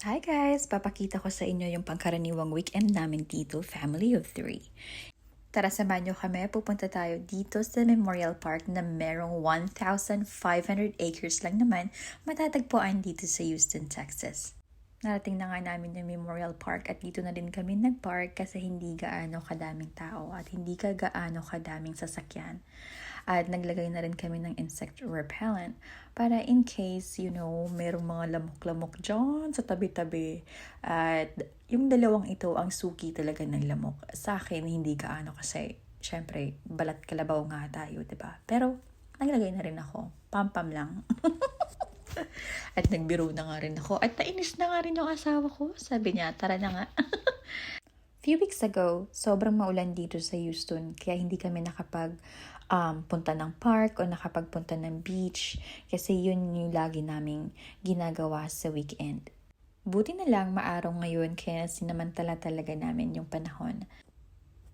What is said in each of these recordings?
Hi guys! Papakita ko sa inyo yung pangkaraniwang weekend namin dito, Family of Three. Tara samahan nyo kami, pupunta tayo dito sa Memorial Park na merong 1,500 acres lang naman matatagpuan dito sa Houston, Texas. Narating na nga namin yung Memorial Park at dito na din kami nag-park kasi hindi gaano kadaming tao at hindi ka gaano kadaming sasakyan. At naglagay na rin kami ng insect repellent para in case, you know, merong mga lamok-lamok dyan sa tabi-tabi. At yung dalawang ito ang suki talaga ng lamok. Sa akin, hindi gaano kasi, syempre, balat kalabaw nga tayo, ba Pero, naglagay na rin ako. Pam-pam lang. At nagbiro na nga rin ako. At nainis na nga rin yung asawa ko. Sabi niya, tara na nga. Few weeks ago, sobrang maulan dito sa Houston. Kaya hindi kami nakapag um, punta ng park o nakapagpunta ng beach. Kasi yun yung lagi naming ginagawa sa weekend. Buti na lang maaraw ngayon kaya sinamantala talaga namin yung panahon.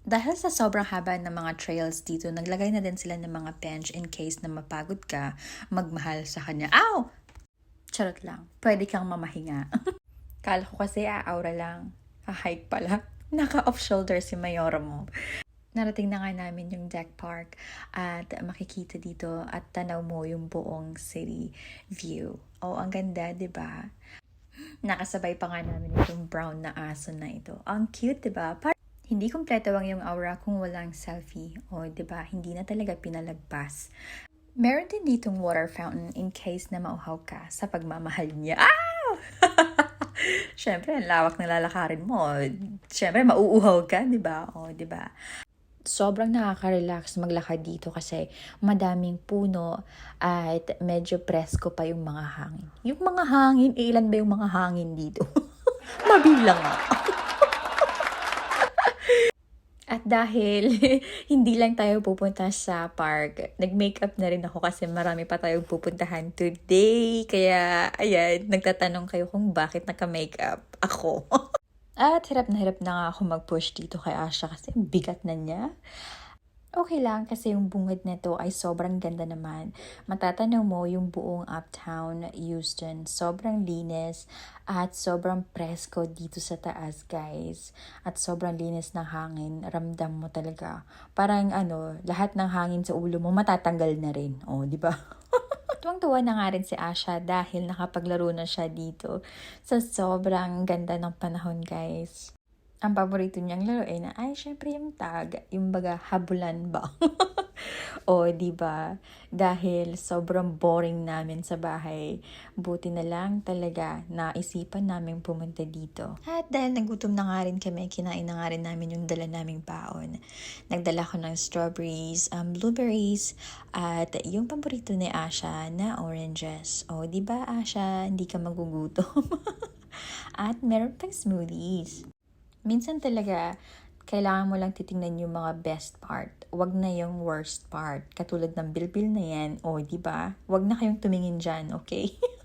Dahil sa sobrang haba ng mga trails dito, naglagay na din sila ng mga bench in case na mapagod ka, magmahal sa kanya. Ow! Charot lang. Pwede kang mamahinga. Kala ko kasi aaura lang. Ka-hike pala. Naka-off shoulder si Mayora mo. Narating na nga namin yung deck park at makikita dito at tanaw mo yung buong city view. Oh, ang ganda, 'di ba? Nakasabay pa nga namin itong brown na aso na ito. Ang cute, 'di ba? Par- hindi kompleto ang yung aura kung walang selfie. O, 'di ba? Hindi na talaga pinalagpas. Meron din ditong water fountain in case na mauhaw ka sa pagmamahal niya. Ah! Siyempre, ang lawak na lalakarin mo. Siyempre, mauuhaw ka, di ba? O, di ba? sobrang nakaka-relax maglakad dito kasi madaming puno at medyo presko pa yung mga hangin. Yung mga hangin, ilan ba yung mga hangin dito? Mabilang nga. Dahil hindi lang tayo pupunta sa park, nag-makeup na rin ako kasi marami pa tayong pupuntahan today. Kaya, ayan, nagtatanong kayo kung bakit naka-makeup ako. At hirap na hirap na nga ako mag-push dito kay Asha kasi bigat na niya. Okay lang kasi yung bungad nito ay sobrang ganda naman. Matatanaw mo yung buong uptown Houston. Sobrang linis at sobrang presko dito sa taas guys. At sobrang linis ng hangin. Ramdam mo talaga. Parang ano, lahat ng hangin sa ulo mo matatanggal na rin. O, oh, di ba? Tuwang-tuwa na nga rin si Asha dahil nakapaglaro na siya dito. Sa sobrang ganda ng panahon, guys. Ang paborito niyang laro ay na, ay, syempre yung tag, yung baga habulan ba? o, di ba? Dahil sobrang boring namin sa bahay, buti na lang talaga naisipan namin pumunta dito. At dahil nagutom na nga rin kami, kinain na nga rin namin yung dala naming baon. Nagdala ko ng strawberries, um, blueberries, at yung paborito ni Asha na oranges. O, di ba Asha, hindi ka magugutom. at meron pang smoothies minsan talaga, kailangan mo lang titingnan yung mga best part. Huwag na yung worst part. Katulad ng bilbil na yan. O, di ba? Huwag na kayong tumingin dyan, okay?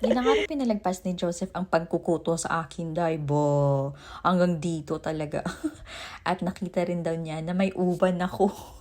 Rin pinalagpas ni Joseph ang pagkukuto sa akin, Daibo. Hanggang dito talaga. At nakita rin daw niya na may uban ako.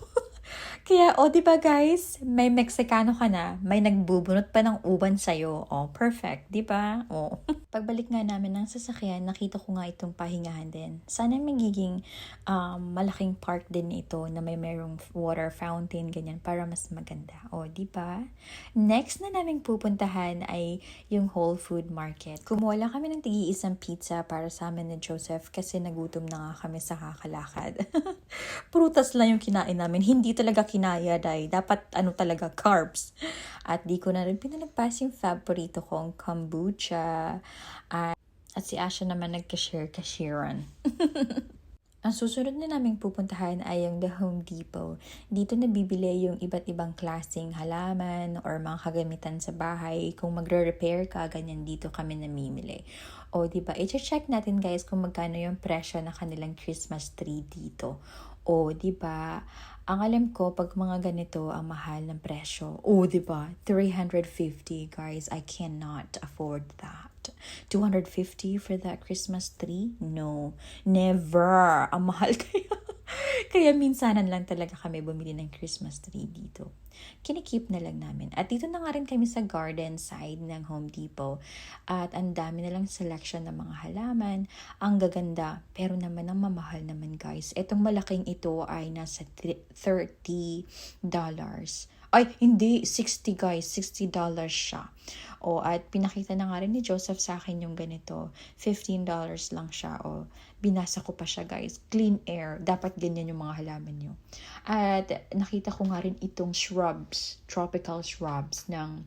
Kaya, o, oh, di ba guys, may Meksikano ka na, may nagbubunot pa ng uban sa'yo. O, oh, perfect, di ba? O. Oh. Pagbalik nga namin ng sasakyan, nakita ko nga itong pahingahan din. Sana magiging um, malaking park din ito na may merong water fountain, ganyan, para mas maganda. O, di ba? Next na namin pupuntahan ay yung Whole Food Market. Kumuha lang kami ng tigi-isang pizza para sa amin ni Joseph kasi nagutom na nga kami sa kakalakad. Prutas lang yung kinain namin. Hindi talaga kinaya dahil dapat ano talaga carbs. At di ko na rin pinalagpas yung favorito kong kombucha. At, at si Asha naman nagka-share-kashiran. Ang susunod na naming pupuntahan ay yung The Home Depot. Dito nabibili yung iba't ibang klaseng halaman or mga kagamitan sa bahay. Kung magre-repair ka, ganyan dito kami namimili. O, di ba? I-check natin guys kung magkano yung presyo ng kanilang Christmas tree dito. O, di ba? Ang alam ko, pag mga ganito, ang mahal ng presyo. Oh, di ba? 350, guys. I cannot afford that. 250 for that Christmas tree? No. Never. Ang mahal kaya. Kaya minsanan lang talaga kami bumili ng Christmas tree dito. Kinikip na lang namin. At dito na nga rin kami sa garden side ng Home Depot. At ang dami na lang selection ng mga halaman. Ang gaganda. Pero naman ang mamahal naman guys. Itong malaking ito ay nasa tri- $30. Ay, hindi. 60 guys. $60 siya. O, at pinakita na nga rin ni Joseph sa akin yung ganito. $15 lang siya. O, binasa ko pa siya guys. Clean air. Dapat ganyan yung mga halaman nyo. At nakita ko nga rin itong shrubs. Tropical shrubs ng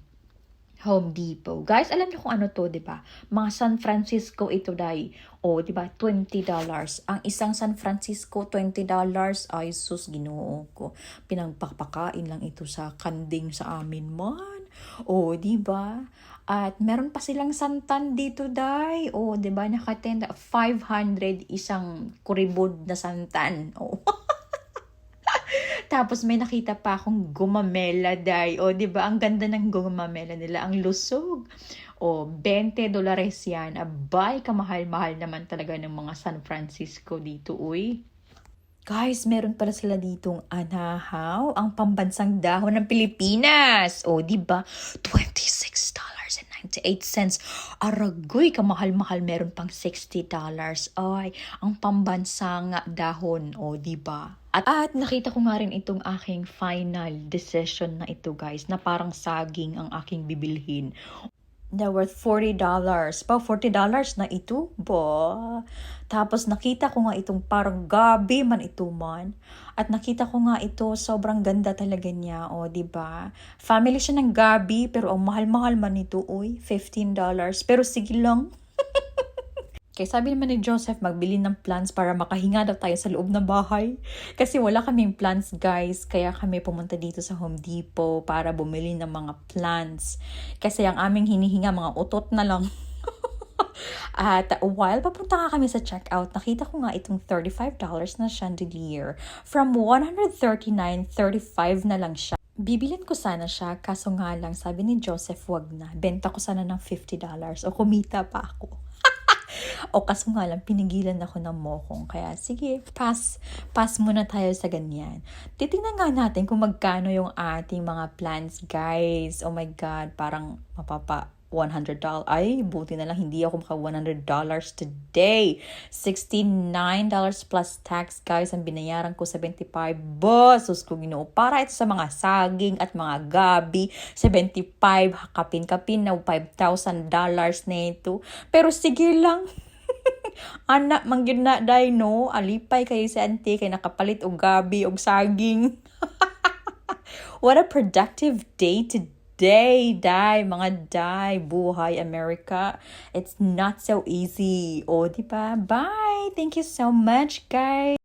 Home Depot. Guys, alam niyo kung ano to, 'di ba? Mga San Francisco ito dai. O, 'di ba? $20. Ang isang San Francisco $20. Ay sus, Ginoo ko. Pinagpapakain lang ito sa kanding sa amin man. O, 'di ba? At meron pa silang santan dito, dai. O, 'di ba? Nakatenda 500 isang kuribod na santan. O. Tapos may nakita pa akong gumamela, day. O, di ba? Ang ganda ng gumamela nila. Ang lusog. O, 20 dolares yan. Abay, kamahal-mahal naman talaga ng mga San Francisco dito, uy. Guys, meron pala sila ditong anahaw, ang pambansang dahon ng Pilipinas. O, di ba? $26.98. Aragoy, kamahal-mahal, meron pang $60. Ay, ang pambansang dahon. O, di ba? At, at nakita ko nga rin itong aking final decision na ito guys, na parang saging ang aking bibilhin. Na worth $40. Pa, $40 na ito? Ba? Tapos nakita ko nga itong parang gabi man ito man. At nakita ko nga ito, sobrang ganda talaga niya. O, ba? Family siya ng gabi, pero ang mahal-mahal man ito, uy, $15. Pero sige lang. Kaya sabi naman ni Joseph, magbili ng plants para makahinga daw tayo sa loob ng bahay. Kasi wala kaming plants, guys. Kaya kami pumunta dito sa Home Depot para bumili ng mga plants. Kasi ang aming hinihinga, mga utot na lang. At while papunta nga kami sa checkout, nakita ko nga itong $35 na chandelier. From $139.35 na lang siya. Bibilin ko sana siya, kaso nga lang, sabi ni Joseph, wag na. Benta ko sana ng $50 o kumita pa ako. O kaso nga lang, pinigilan ako ng mokong. Kaya sige, pass. Pass muna tayo sa ganyan. Titingnan nga natin kung magkano yung ating mga plans, guys. Oh my God, parang mapapa $100. Ay, buti na lang hindi ako maka $100 today. $69 plus tax, guys. Ang binayaran ko, 75 Boss, sus ko ginoo. Para ito sa mga saging at mga gabi. 75, kapin-kapin na $5,000 na ito. Pero sige lang. Anak, mangyud na day, no? Alipay kayo sa auntie kay nakapalit og gabi og saging. What a productive day today, day, die, mga day, buhay America. It's not so easy. O, di ba? Bye! Thank you so much, guys!